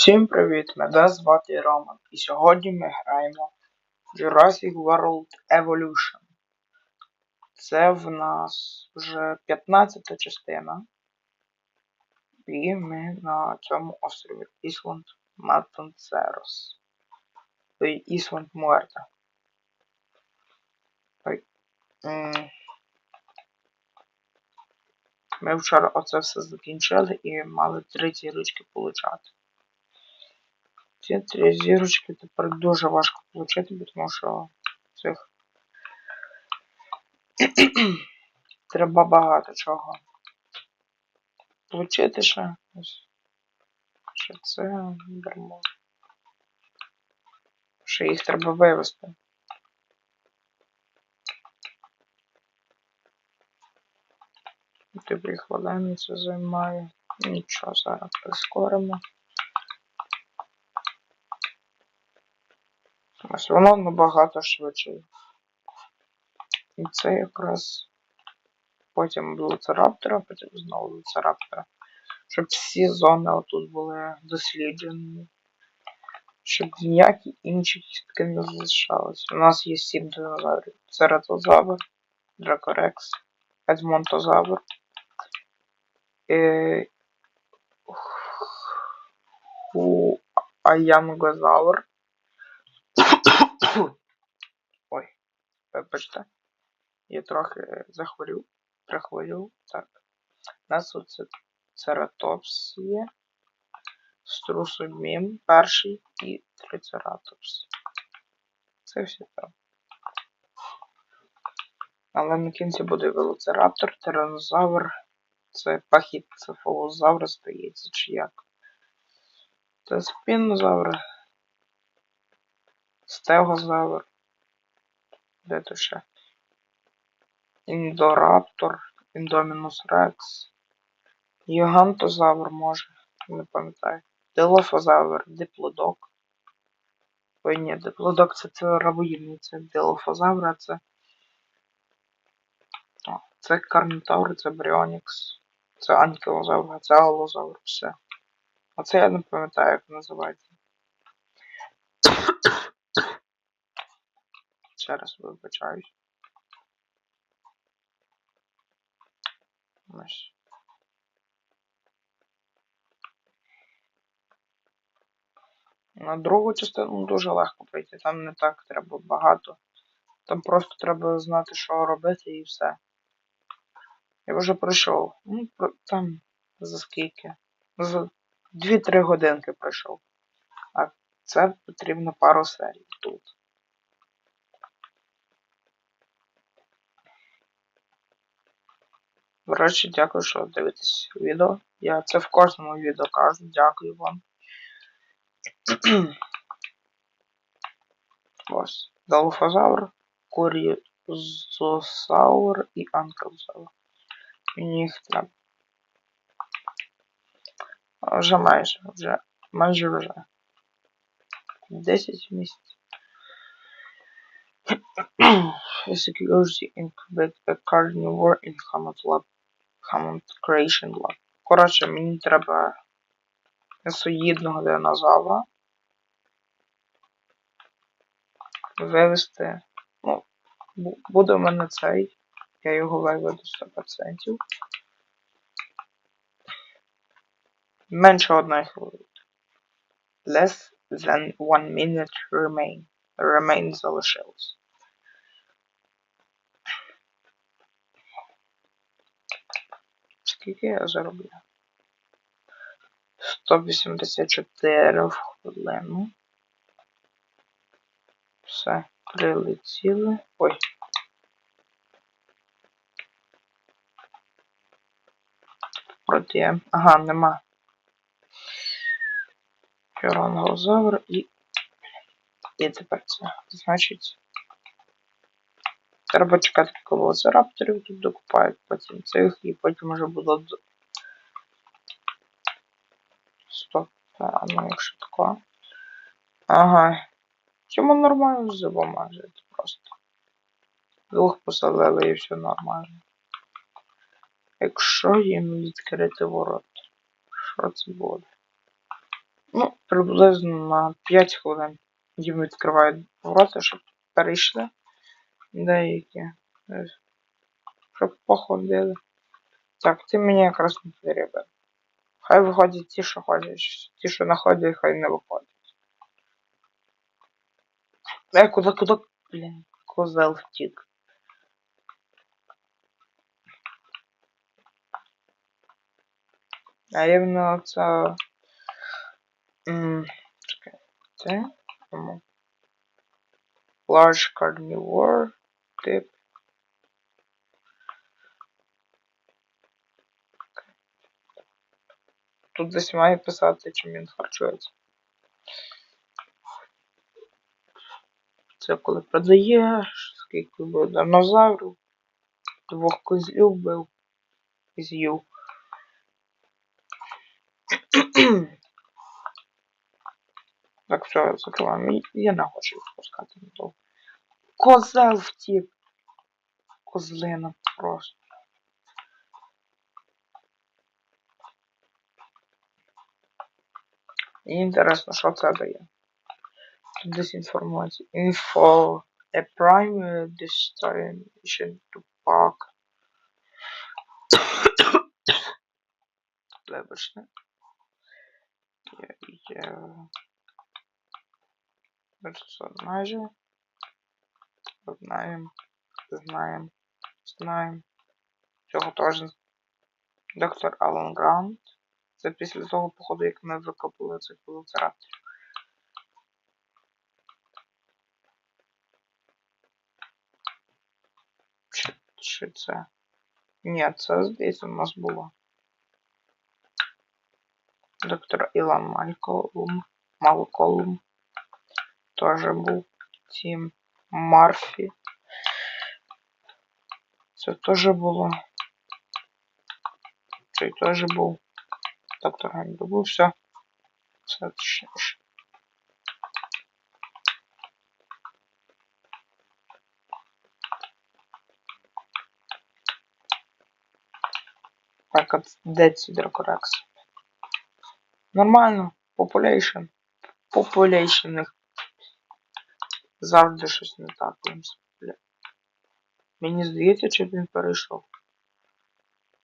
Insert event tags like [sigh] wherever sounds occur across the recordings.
Всім привіт! Мене звати Роман. І сьогодні ми граємо в Jurassic World Evolution. Це в нас вже 15 та частина. І ми на цьому острові Ісланд Матанцерос. Ісланд Муерта. Ми вчора оце все закінчили і мали три зірочки получати. Ці три зірочки тепер дуже важко отримати, тому що цих треба багато чого. Получити ще ось. Ще це беремо. Ще їх треба вивести. Тобі хвилини це займає. Нічого, зараз прискоримо. Ось воно набагато швидше. І це якраз потім велоцираптора, потім знову велоцираптора. Щоб всі зони отут були досліджені. Щоб ніякі інші кістки не залишалися. У нас є сім динозаврів. Цератозавр, Дракорекс, Едмонтозавр, е... [coughs] Ой, вибачте. Я трохи захворів. Прихворів. Так. У нас тут Цератопс є. Струсомім перший і Трицератопс. Це все там. Але на кінці буде велоцираптор, тиранозавр, це пахід цефалозавра стається, чи як. Це спінозавр, стегозавр. Де то ще? Індораптор, індомінус рекс, гігантозавр може, не пам'ятаю. Дилофозавр, диплодок. Ой, ні, диплодок це це рабоїдний, це дилофозавр, це. О, це карнітавр, це бріонікс, це анкілозавр, це алозавр, все. Оце я не пам'ятаю, як називається. Ще раз вибачаюсь. На другу частину дуже легко пройти, там не так треба багато. Там просто треба знати, що робити і все. Я вже пройшов. Ну, там за скільки? За 2-3 годинки пройшов. А це потрібно пару серій тут. До речі, дякую, що дивитесь відео. Я це в кожному відео кажу. Дякую вам. [clears throat] Ось. Далфозавр, Курізосаур і Анкелзавр. Мені їх треба. Вже майже, вже, майже вже. 10 місяців. [clears throat] Security incubate a carnivore in Hammond Lab. Hammond Creation Lab. Коротше, мені треба несоїдного динозавра. Вивести. Ну, буде в мене цей. Я його виведу 100%. Менше одної хвилини. Less than one minute remain. Remain залишилось. Скільки я зароблю? 184 в хвилину. Все, прилетіли. Ой. Проти. Ага, нема. Піронгозавр і. І тепер це. Значить. Треба чекати, коли велоцирапторів тут докупають, потім цих і потім вже буде Стоп, а ну якщо тако. Ага. Чому нормально з двома просто? Двох посадили і все нормально. Якщо їм відкрити ворот, що це буде? Ну, приблизно на 5 хвилин. Їм відкривають ворота, щоб перейшли деякі. Е, Щоб походили. Так, ти мені якраз не потрібен. Хай виходять ті, що ходять. Ті, що не ходять, хай не виходять. Е, куди, куди, блін, козел втік. А рівно це... М, Чекай, це... м, Large carnivore Тип. Тут десь має писати, чим він харчується. Це коли продаєш, скільки був динозаврів, двох козлів бив і з'їв. Так, все, закриваємо. Я не хочу їх пускати надовго. Козел втік. Козлина просто. Інтересно, що це дає. Тут десь інформація. Info. A primary destination to park. Вибачте. Я, я... Знаємо. Знаємо. Знаємо. Цього теж. Доктор Алан Грант. Це після того походу, як ми викопали цих велоцирапторів. Чи, чи це? Ні, це здається у нас було. Доктор Ілан Мальколум. Малколум. Теж був. Тім Марфі. Це теж було. Цей теж був. Доктор Гайнду був. Все. Все ще. Так, от де ці дракорекс? Нормально. Population. Population їх завжди щось не так. Мені здається, чи він перейшов.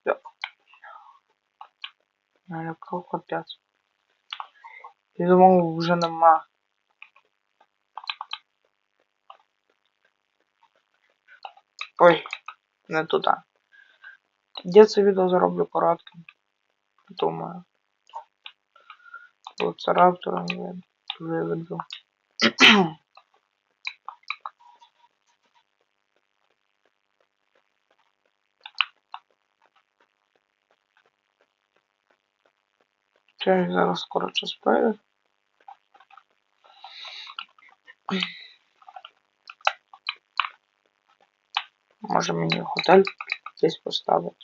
Так. Налякав капець. Я думав, вже нема. Ой, не туди. Я це відео зроблю коротким. Думаю. Бо це раптором виведу. Це зараз скоро час пройде. Може мені готель десь поставити.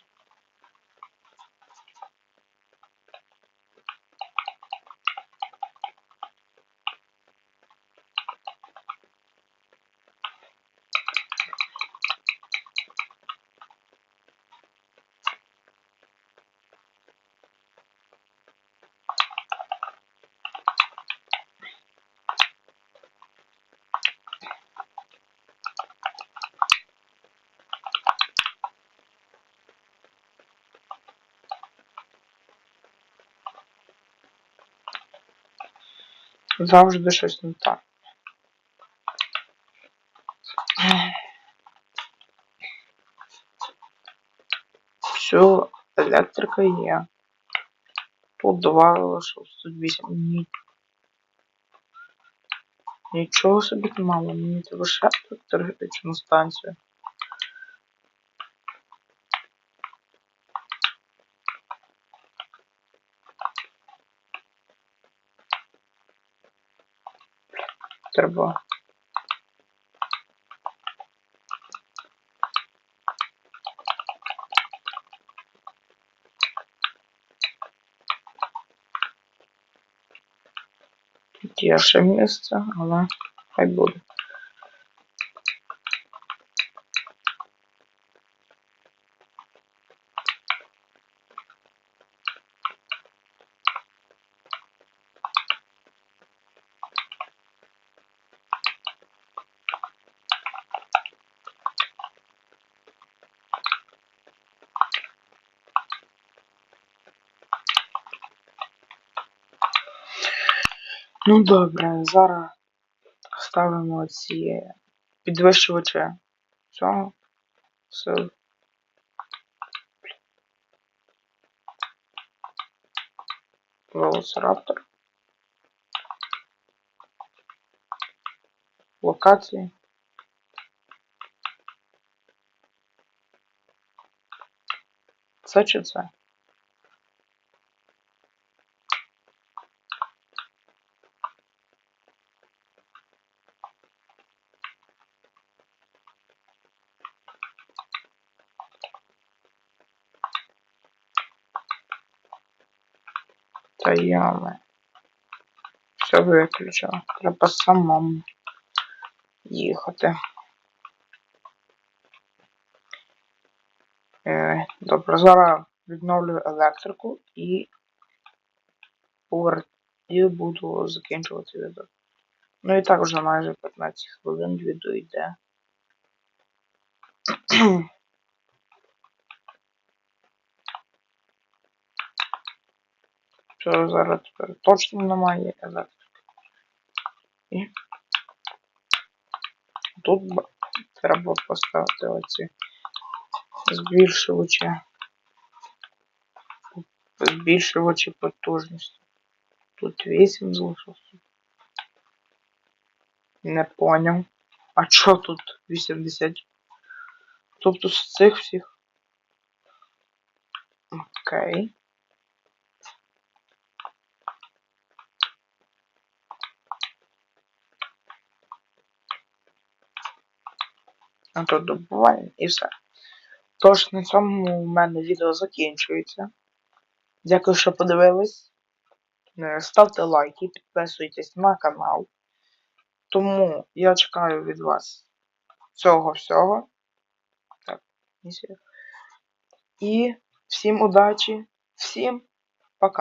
Завжди щось не так. Все, електрика є. Тут два лишилось, тут вісім. Ні. Нічого собі не мало, мені треба ще електричну станцію. Треба. Тут є ще місце, але хай буде. Ну добре, зараз ставимо ці підвищувачі цього сил. Велоцираптор. Локації. Це чи це? Яме. Все виключила. Треба самому їхати. Е, добре, зараз відновлю електрику і повер... і буду закінчувати відео. Ну і так вже майже 15 хвилин відео йде. Що зараз тепер точно немає електрики. І тут треба поставити оці збільшувачі. Збільшувачі потужності. Тут 8 залишилося. Не поняв. А чо тут 80? Тобто з цих всіх. Окей. А то добуваємо і все. Тож на цьому в мене відео закінчується. Дякую, що подивились. Е, Ставте лайки, підписуйтесь на канал. Тому я чекаю від вас цього всього. Так, місія. І всім удачі, всім пока.